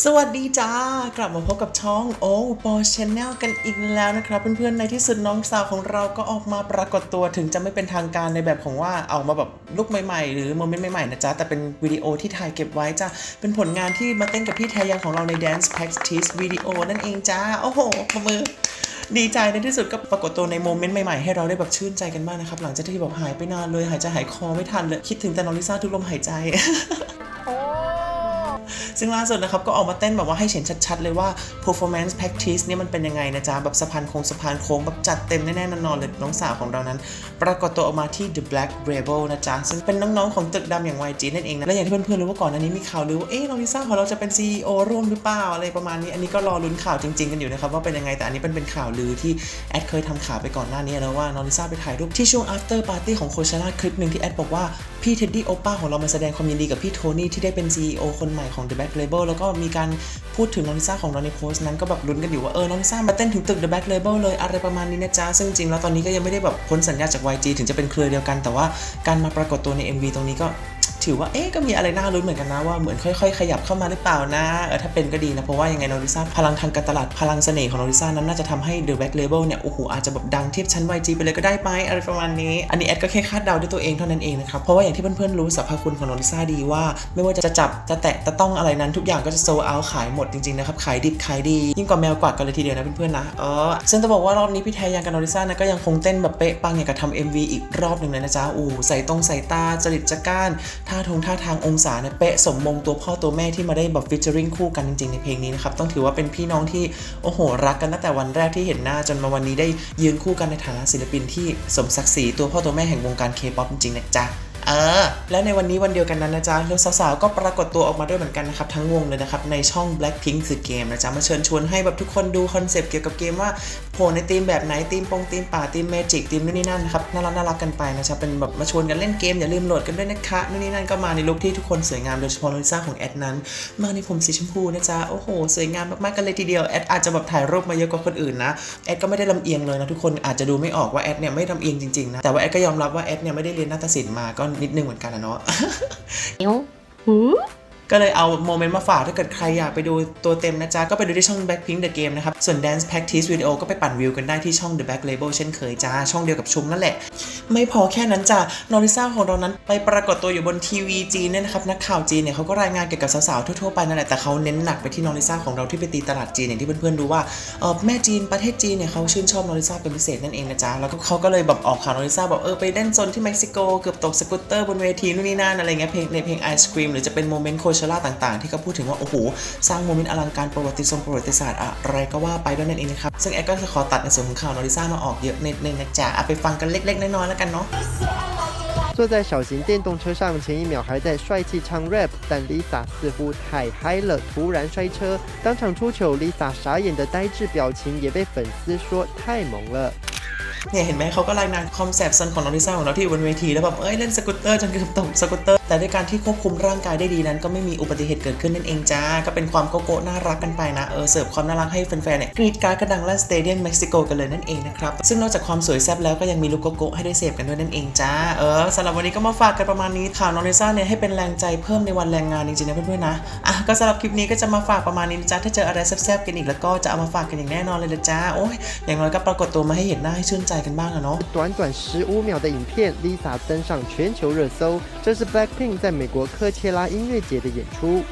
สวัสดีจ้ากลับมาพบกับช่องโอ้ปอชแนลกันอีกแล้วนะครับ เพื่อนๆในที่สุดน้องสาวของเราก็ออกมาปรากฏตัวถึงจะไม่เป็นทางการในแบบของว่าเอามาแบบลุกใหม่ๆ หรือโมเมนต์ใหม่ๆนะจ๊ะ แต่เป็นวิดีโอที่ถ่ายเก็บไว้จ้าเป็นผลงานที่มาเต้นกับพี่แทยังของเราใน Dance Practice วิดีโอนั่นเองจ้า โอ้โหปรบมือดีใจในที่สุดก็ปรากฏตัวในโมเมนต์ใหม่ๆ ให้เราได้แบบชื่นใจกันบ้างนะครับหลังจากที่แบบหายไปนานเลยหายใจหายคอไม่ทันเลยคิดถึงแต่น้องลิซ่าทุกลมหายใจ ซึ่งล่าสุดนะครับก็ออกมาเต้นแบบว่าให้เห็นชัดๆ เลยว่า performance practice เนี่ยมันเป็นยังไงนะจ๊ะ แบบสะพานโค้งสะพานโค้งแบบจัดเต็มแน่ๆนอนๆเลยน้องสาวของเรานั้น ปรากฏตัวออกมาที่ The Black Rebel นะจ๊ะ ซึ่งเป็นน้องๆของตึกดำอย่าง YG นั่นเองนะ และอย่างที่เพื่อนๆรู้ว่าก่อนหน้านี้มีข่าวลือว่าเอ๊ะน้องลิซ่าของเราจะเป็น CEO ร่วมหรือเปล่าอะไรประมาณนี้ อันนี้ก็รอลุ้นข่าวจริงๆกันอยู่นะครับว่าเป็นยังไงแต่อันนี้เป็นเป็นข่าวลือที่แอดเคยทำข่าวไปก่อนหน้านี้แล้วว่าน้องลิซ่าไปถ่ายรูปที่ช่วง after party ของโคเชล่าคลิปหนึ่งที่แอดบอกว่าพี่เท็ดดี้โอป้าของเรามาแสดงความยินดีกับพี่โทนี่ที่ได้เป็น CEO คนใหม่ของ The Black Label แล้วก็มีการพูดถึงน้องลิซ่าของเราในโพสต์นั้นก็แบบลุ้นกันอยู่ว่าเออน้องลิซ่ามาเต้นถึงตึก The Black Label เลยอะไรประมาณนี้นะจ๊ะ ซึ่งจริงแล้วตอนนี้ก็ยังไม่ได้แบบพ้นสัญญาจาก YG ถึงจะเป็นเครือเดียวกัน แต่ว่าการมาปรากฏตัวใน MV ตรงนี้ก็ ถือว่าเอ๊ะก็มีอะไรน่ารุ้นเหมือนกันนะว่าเหมือนค่อย ๆ ขยับเข้ามาหรือเปล่านะเออถ้าเป็นก็ดีนะ เพราะว่ายังไงโนริซ่าพลังทางการตลาดพลังเสน่ห์ของโนริซ่านั้นน่าจะทำให้ The Black Label เนี่ยโอ้โหอาจจะแบบดังเทียบชั้น YG ไปเลยก็ได้ไหมอะไรประมาณนี้ อันนี้แอดก็แค่คาดเดาด้วยตัวเองเท่านั้นเองนะครับเพราะว่าอย่างที่เพื่อนๆรู้สรรพคุณของโนริซ่าดีว่า ไม่ว่าจะจับจะแตะจะต้องอะไรนั้นทุกอย่างก็จะโซเอาขายหมดจริงๆนะครับขายดิบขายดียิ่งกว่าแมวกวักกันเลยทีเดียวนะเพื่อนๆนะเออซึ่งจะบอกว่ารอบนี้พี่แทยังกับโนริซ่านะก็ยังคงเต้นแบบเป๊ะปังอย่างกับทำ MV อีกรอบหนึ่งเลยนะจ๊ะอู้ใส่ตรงใส่ตาจริตจักร้านทท่าทงท่าทางองศาเนี่ยเป๊ะสมมงตัวพ่อตัวแม่ที่มาได้แบบฟิชเจอริงคู่กันจริงๆในเพลงนี้นะครับต้องถือว่าเป็นพี่น้องที่โอ้โหรักกันตั้งแต่วันแรกที่เห็นหน้าจนมาวันนี้ได้ยืนคู่กันในฐานะศิลปินที่สมศักดิ์ศรีตัวพ่อตัวแม่แห่งวงการเคป๊อปจริงๆนะจ๊ะ ออและในวันนี้วันเดียวกันนั้นนะจ๊ะแล้วสาวๆก็ปรากฏตัวออกมาด้วยเหมือนกันนะครับ ทั้งวงเลยนะครับ ในช่อง Blackpink The Game นะจ๊ะมาเชิญชวนให้แบบทุกคนดูคอนเซปต์เกี่ยวกับเกมว่าโผล่ในธีมแบบไหนธีมปงธีมป่าธีมเมจิกธีมนู่นนี่นั่นนะครับน่ารักน่ารักกันไปนะจ๊ะเป็นแบบมาชวนกันเล่นเกมอย่าลืมโหลดกันด้วยนะคะนู่นนี่นั่นก็มาในลุคที่ทุกคนสวยงามโดยเฉพาะลิซ่าของแอดนั้น มาในผมสีชมพูนะจ๊ะโอ้โหสวยงามมากๆกันเลยทีเดียวแอดอาจจะแบบถ่ายรูปมาเยอะกว่าคนอื่นนะแอดก็ไม่ได้ลำเอียงเลยนะทุกคนอาจจะดูไม่ออกว่าแอดเนี่ยไม่ลำเอียงจริงๆนะแต่ว่าแอดก็ยอมรับว่าแอดเนี่ยไม่ได้เรียนนาฏศิลป์มาก็นิดนึงเหมือนกันนะเนาะ ก็เลยเอาโมเมนต์มาฝากถ้าเกิดใครอยากไปดูตัวเต็มนะจ๊ะ ก็ไปดูที่ช่อง Blackpink The Game นะครับ ส่วน Dance Practice Video ก็ไปปั่นวิวกันได้ที่ช่อง The Back Label เช่นเคยจ้า ช่องเดียวกับชุมนั่นแหละ ไม่พอแค่นั้นจ้ะนอริซ่าของเรานั้นไปปรากฏตัวอยู่บนทีวีจีนเนี่ยนะครับนักข่าวจีนเนี่ยเขาก็รายงานเกี่ยวกับสาวๆทั่วๆไปนั่นแหละแต่เขาเน้นหนักไปที่นอริซ่าของเราที่ไปตีตลาดจีนอย่างที่เพื่อนๆรู้ว่าเออแม่จีนประเทศจีนเนี่ยเขาชื่นชอบนอริซ่าเป็นพิเศษนั่นเองนะจ๊ะแล้วก็เขาก็เลยแบบออกข่าวนอริซ่าบอกเออไปเล่นโซนที่เม็กซิโกเกือบตกสกูตเตอร์บนเวทีนู่นนี่นั่นอะไรเงี้ยเพลงในเพลงไอศครีมหรือจะเป็นโมเมนต์โคเชล่าต่างๆ ที่เขาพูดถึงว่า โอ้โห สร้างโมเมนต์อลังการประวัติศาสตร์ประวัติศาสตร์อะไรก็ว่าไปด้วยนั่นเองนะครับ ซึ่งแอดก็จะขอตัดในส่วนของข่าวนอริซ่ามาออกเยอะนิดนึงนะจ๊ะเอาไปฟังกันเล็กๆน้อยๆแล้วกันเนาะ 坐在小型电动车上，前一秒还在帅气唱 rap，但 Lisa 似乎太嗨了，突然摔车，当场出糗，Lisa 傻眼的呆滞表情也被粉丝说太萌了。 เนี่ยเห็นไหมเขาก็รายงานคอนเซปต์ซันของน้องลิซ่าของเราที่อยู่บนเวทีแล้วแบบเอ้ยเล่นสกูตเตอร์จนเกือบตกสกูตเตอร์แต่ด้วยการที่ควบคุมร่างกายได้ดีนั้น ก็ไม่มีอุบัติเหตุเกิดขึ้นนั่นเองจ้าก็เป็นความโกโก้น่ารักกันไปนะเออเสิร์ฟความน่ารักให้แฟนๆเนี่ยกรีดกรารกระดังลั่นสเตเดียมเม็กซิโกกันเลยนั่นเองนะครับซึ่งนอกจากความสวยแซ่บแล้วก็ยังมีลูกโกโก้ให้ได้เสพกันด้วยนั่นเองจ้าเออสำหรับวันนี้ก็มาฝากกันประมาณนี้ข่าวน้องลิซ่าเนี่ยให้เป็นแรงใจเพิ่มในวันแรงงานจริงๆนะเพื่อนๆนะอะก็สำหรับคลิปนี้ก็จะมาฝากประมาณนี้นะจ้าถ้าเจออะไรแซ่บๆกันอีกแล้วก็จะเอามาฝากกันอย่างแน่นอนเลยละจ้าโอ้ยอย่างน้อยก็ปรากฏตัวมาให้เห็นหน้าให้ชื่นใจกันบ้างอะเนาะ 短短十五秒的影片，Lisa 登上全球热搜，这是 Blackpink 在美国科切拉音乐节的演出。